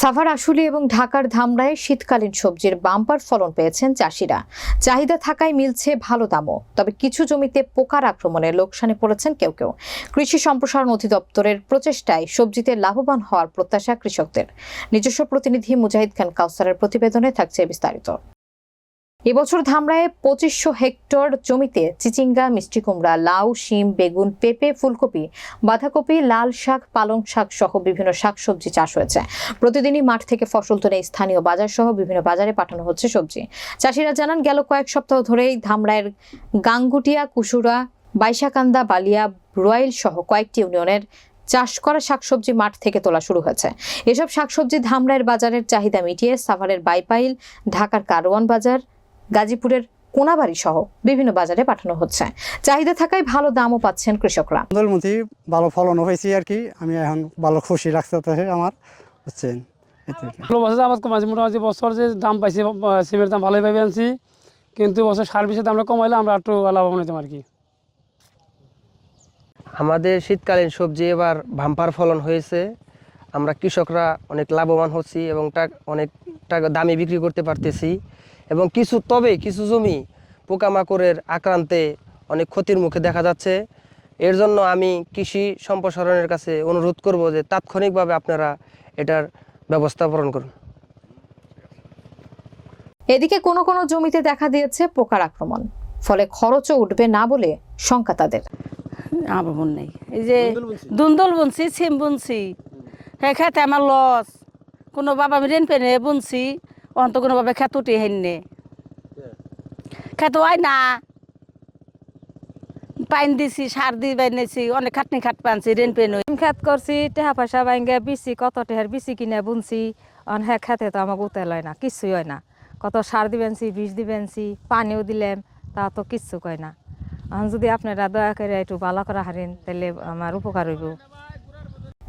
সাভার, আশুলি এবং ঢাকার ধামরায় শীতকালীন সবজির বাম্পার ফলন পেয়েছেন চাষিরা। চাহিদা থাকায় মিলছে ভালো দামও। তবে কিছু জমিতে পোকার আক্রমণে লোকসানে পড়েছেন কেউ কেউ। কৃষি সম্প্রসারণ অধিদপ্তরের প্রচেষ্টায় সবজিতে লাভবান হওয়ার প্রত্যাশা কৃষকদের। নিজস্ব প্রতিনিধি মুজাহিদ খান কাউসারের প্রতিবেদনে থাকছে বিস্তারিত। এবছর ধামরায় পঁচিশশো হেক্টর জমিতে চিচিঙ্গা, মিষ্টি কুমড়া, লাউ, শিম, বেগুন, পেঁপে, ফুলকপি, বাঁধাকপি, লাল শাক, পালং শাক সহ বিভিন্ন শাকসবজি চাষ হয়েছে। প্রতিদিনই মাঠ থেকে ফসল তুলে স্থানীয় বাজার সহ বিভিন্ন বাজারে পাঠানো হচ্ছে সবজি। চাষিরা জানান, গেল কয়েক সপ্তাহ ধরেই ধামরায়ের গাঙ্গুটিয়া, কুসুরা, বাইশাকান্দা, বালিয়া রয়েল সহ কয়েকটি ইউনিয়নের চাষ করা শাকসবজি মাঠ থেকে তোলা শুরু হয়েছে। এসব শাকসবজি ধামরায়ের বাজারের চাহিদা মিটিয়ে সাভারের বাইপাইল, ঢাকার কারওয়ান বাজার গাজীপুরের কোনাবাড়ি সহ বিভিন্ন বাজারে পাঠানো হচ্ছে। চাহিদা থাকায় ভালো দামও পাচ্ছেন কৃষকরা। প্রধানমন্ত্রী ভালো ফলন হয়েছে আর কি। আমি এখন ভালো খুশি রাখতে আমার বুঝছেন। ভালো বছর আবাদ কমাইছি মোটামুটি বছর যে দাম পাইছি সিমের দাম ভালোই পাইবে আনছি। কিন্তু বছর সার বিষের দামটা কমাইলে আমরা একটু লাভবান হইতাম আর কি। আমাদের শীতকালীন সবজি এবার ভাম্পার ফলন হয়েছে। আমরা কৃষকরা অনেক লাভবান হচ্ছি এবং অনেক টাকা দামে বিক্রি করতে পারতেছি। এবং কিছু তবে কিছু জমি পোকামাকড়ের আক্রান্তে অনেক ক্ষতির মুখে দেখা যাচ্ছে। এর জন্য আমি কৃষি সম্প্রসারণের কাছে অনুরোধ করব যে তাৎক্ষণিকভাবে আপনারা এটার ব্যবস্থাপনা করুন। এদিকে কোনো কোনো জমিতে দেখা দিয়েছে পোকার আক্রমণ। ফলে খরচও উঠবে না বলে শঙ্কা তাদের। আমার নেই। এই যে দুন্দল বুনছি সিম বুনছি। হ্যাঁ খেতে আমার লস। কোনো বাবা আমি রেন পেনে বুনছি। অন্ত কোনো বাবা খেত উঠে হেননে খেত হয় না। পাইন দিছি, সার দি বাইনেছি অনেক খাটনি খাট পানছি, রেন পেন খেত করছি, টেহা পয়সা বাইঙ্গে বিচি, কত টেহার বিচি কিনে বুনছি। অন হ্যাঁ খেতে তো আমাকে উতেল হয় না, কিচ্ছুই হয় না। কত সার দিবেনছি বিষ দিবেনছি পানিও দিলাম, তা তো কিচ্ছু কয় না। এখন যদি আপনারা দয়া করে একটু ভালো করে হারেন তাহলে আমার উপকার হইব।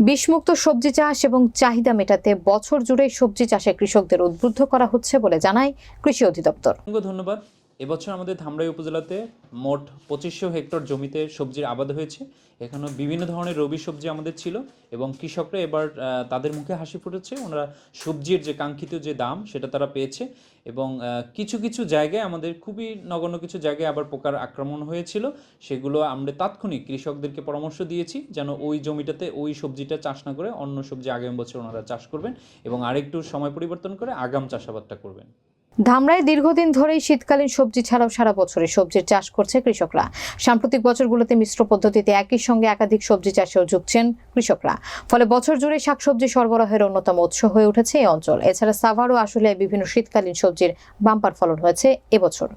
বিষমুক্ত সবজি চাষ এবং চাহিদা মেটাতে বছর জুড়ে সবজি চাষে কৃষকদের উদ্বুদ্ধ করা হচ্ছে বলে জানায় কৃষি অধিদপ্তর। ধন্যবাদ। এবছর আমাদের ধামরাই উপজেলাতে মোট পঁচিশশো হেক্টর জমিতে সবজির আবাদ হয়েছে। এখানে বিভিন্ন ধরনের রবি সবজি আমাদের ছিল এবং কৃষকরা এবার তাদের মুখে হাসি ফুটেছে। ওনারা সবজির যে কাঙ্ক্ষিত যে দাম, সেটা তারা পেয়েছে এবং কিছু কিছু জায়গায় আমাদের খুবই নগণ্য কিছু জায়গায় আবার পোকার আক্রমণ হয়েছিল। সেগুলো আমরা তাৎক্ষণিক কৃষকদেরকে পরামর্শ দিয়েছি যেন ওই জমিটাতে ওই সবজিটা চাষ না করে অন্য সবজি আগামী বছর ওনারা চাষ করবেন এবং আরেকটু সময় পরিবর্তন করে আগাম চাষাবাদটা করবেন। ধামরায় দীর্ঘদিন ধরেই শীতকালীন সবজি ছাড়াও সারা বছরে সবজির চাষ করছে কৃষকরা। সাম্প্রতিক বছরগুলোতে মিশ্র পদ্ধতিতে একই সঙ্গে একাধিক সবজি চাষেও যুগছেন কৃষকরা। ফলে বছর জুড়ে শাকসবজি সরবরাহের অন্যতম উৎস হয়ে উঠেছে এই অঞ্চল। এছাড়া সাভার ও আসলে বিভিন্ন শীতকালীন সবজির বাম্পার ফলন হয়েছে এবছর।